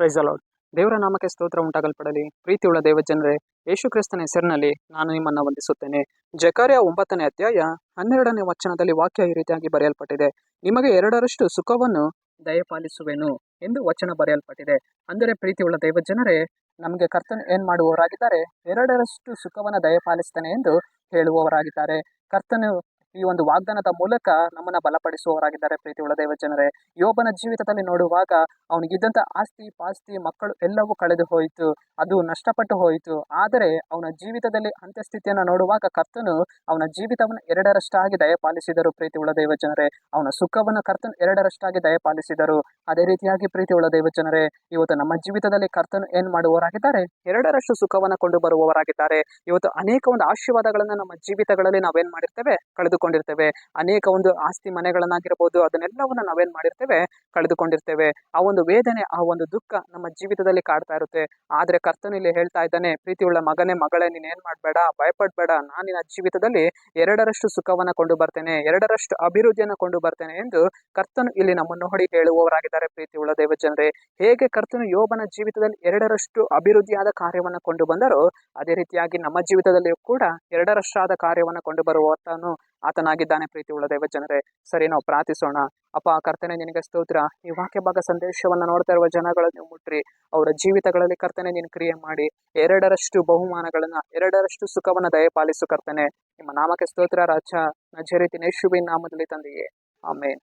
Price ಅಲಾಡ್ ದೇವರ ನಾಮಕ್ಕೆ ಸ್ತೋತ್ರ ಉಂಟಾಗಲ್ಪಡಲಿ. ಪ್ರೀತಿಯುಳ್ಳ ದೇವಜನರೇ, ಯೇಸು ಕ್ರಿಸ್ತನ ಹೆಸರಿನಲ್ಲಿ ನಾನು ನಿಮ್ಮನ್ನು ವಂದಿಸುತ್ತೇನೆ. ಜಕಾರ್ಯ ಒಂಬತ್ತನೇ ಅಧ್ಯಾಯ ಹನ್ನೆರಡನೇ ವಚನದಲ್ಲಿ ವಾಕ್ಯ ಈ ರೀತಿಯಾಗಿ ಬರೆಯಲ್ಪಟ್ಟಿದೆ. ನಿಮಗೆ ಎರಡರಷ್ಟು ಸುಖವನ್ನು ದಯಪಾಲಿಸುವೆನು ಎಂದು ವಚನ ಬರೆಯಲ್ಪಟ್ಟಿದೆ. ಅಂದರೆ ಪ್ರೀತಿಯುಳ್ಳ ದೇವಜನರೇ, ನಮಗೆ ಕರ್ತನು ಏನು ಮಾಡುವವರಾಗಿದ್ದಾರೆ? ಎರಡರಷ್ಟು ಸುಖವನ್ನು ದಯಪಾಲಿಸ್ತಾನೆ ಎಂದು ಹೇಳುವವರಾಗಿದ್ದಾರೆ. ಕರ್ತನು ಈ ಒಂದು ವಾಗ್ದಾನದ ಮೂಲಕ ನಮ್ಮನ್ನ ಬಲಪಡಿಸುವವರಾಗಿದ್ದಾರೆ ಪ್ರೀತಿ ಉಳ್ಳ ದೇವಜನರೇ ಯೋಬನ ಜೀವಿತದಲ್ಲಿ ನೋಡುವಾಗ ಅವನಿಗಿದ್ದಂಥ ಆಸ್ತಿ, ಪಾಸ್ತಿ, ಮಕ್ಕಳು ಎಲ್ಲವೂ ಕಳೆದು ಹೋಯಿತು. ಅದು ನಷ್ಟಪಟ್ಟು ಹೋಯಿತು. ಆದರೆ ಅವನ ಜೀವಿತದಲ್ಲಿ ಅಂತ್ಯಸ್ಥಿತಿಯನ್ನು ನೋಡುವಾಗ ಕರ್ತನು ಅವನ ಜೀವಿತವನ್ನು ಎರಡರಷ್ಟಾಗಿ ದಯಪಾಲಿಸಿದರು ಪ್ರೀತಿ ಒಳದೇವ ಜನರೇ. ಅವನ ಸುಖವನ್ನು ಕರ್ತನು ಎರಡರಷ್ಟಾಗಿ ದಯಪಾಲಿಸಿದರು. ಅದೇ ರೀತಿಯಾಗಿ ಪ್ರೀತಿ ಒಳದೇವ ಜನರೇ, ಇವತ್ತು ನಮ್ಮ ಜೀವಿತದಲ್ಲಿ ಕರ್ತನು ಏನ್ ಮಾಡುವವರಾಗಿದ್ದಾರೆ? ಎರಡರಷ್ಟು ಸುಖವನ್ನು ಕೊಂಡು ಬರುವವರಾಗಿದ್ದಾರೆ ಇವತ್ತು ಅನೇಕ ಒಂದು ಆಶೀರ್ವಾದಗಳನ್ನು ನಮ್ಮ ಜೀವಿತಗಳಲ್ಲಿ ನಾವೇನ್ ಮಾಡಿರ್ತೇವೆ? ಕಳೆದುಕೊಂಡಿರ್ತೇವೆ. ಅನೇಕ ಒಂದು ಆಸ್ತಿ ಮನೆಗಳನ್ನಾಗಿರ್ಬೋದು, ಅದನ್ನೆಲ್ಲವನ್ನು ನಾವೇನು ಮಾಡಿರ್ತೇವೆ? ಕಳೆದುಕೊಂಡಿರ್ತೇವೆ. ಆ ಒಂದು ವೇದನೆ, ಆ ಒಂದು ದುಃಖ ನಮ್ಮ ಜೀವಿತದಲ್ಲಿ ಕಾಡ್ತಾ ಇರುತ್ತೆ. ಆದರೆ ಕರ್ತನು ಇಲ್ಲಿ ಹೇಳ್ತಾ ಇದ್ದಾನೆ, ಪ್ರೀತಿಯುಳ್ಳ ಮಗನೇ, ಮಗಳೇ ನೀನು ಏನು ಮಾಡಬೇಡ, ಭಯಪಡಬೇಡ. ನಾನು ನಿನ್ನ ಜೀವಿತದಲ್ಲಿ ಎರಡರಷ್ಟು ಸುಖವನ್ನು ಕೊಂಡು ಬರ್ತೇನೆ, ಎರಡರಷ್ಟು ಅಭಿವೃದ್ಧಿಯನ್ನು ಕೊಂಡು ಬರ್ತೇನೆ ಎಂದು ಕರ್ತನು ಇಲ್ಲಿ ನಮ್ಮನ್ನು ಹೊಡಿ ಹೇಳುವವರಾಗಿದ್ದಾರೆ ಪ್ರೀತಿಯುಳ್ಳ ದೇವಜನರೇ. ಹೇಗೆ ಕರ್ತನು ಯೋಬನ ಜೀವಿತದಲ್ಲಿ ಎರಡರಷ್ಟು ಅಭಿವೃದ್ಧಿಯಾದ ಕಾರ್ಯವನ್ನು ಕೊಂಡು ಬಂದರೋ, ಅದೇ ರೀತಿಯಾಗಿ ನಮ್ಮ ಜೀವಿತದಲ್ಲಿಯೂ ಕೂಡ ಎರಡರಷ್ಟಾದ ಕಾರ್ಯವನ್ನು ಕೊಂಡು ಬರುವತ್ತಾನು ಆತನಾಗಿದ್ದಾನೆ ಪ್ರೀತಿ ಉಳ್ಳ ದೇವಜನರೇ. ಸರಿ, ನಾವು ಪ್ರಾರ್ಥಿಸೋಣ. ಅಪ್ಪ, ಕರ್ತನೆ, ನಿನಗೆ ಸ್ತೋತ್ರ. ಈ ವಾಕ್ಯ ಭಾಗ ಸಂದೇಶವನ್ನು ನೋಡ್ತಾ ಇರುವ ಜನಗಳನ್ನು ಮುಟ್ರಿ. ಅವರ ಜೀವಿತಗಳಲ್ಲಿ ಕರ್ತನೆ, ನೀನು ಕ್ರಿಯೆ ಮಾಡಿ. ಎರಡರಷ್ಟು ಬಹುಮಾನಗಳನ್ನ, ಎರಡರಷ್ಟು ಸುಖವನ್ನು ದಯಪಾಲಿಸು ಕರ್ತನೆ. ನಿಮ್ಮ ನಾಮಕ್ಕೆ ಸ್ತೋತ್ರ, ರಾಜ. ನಜರಿ ನೇಶುಬಿನ್ ನಾಮದಲ್ಲಿ ತಂದೆಯೇ. ಆಮೇನ್.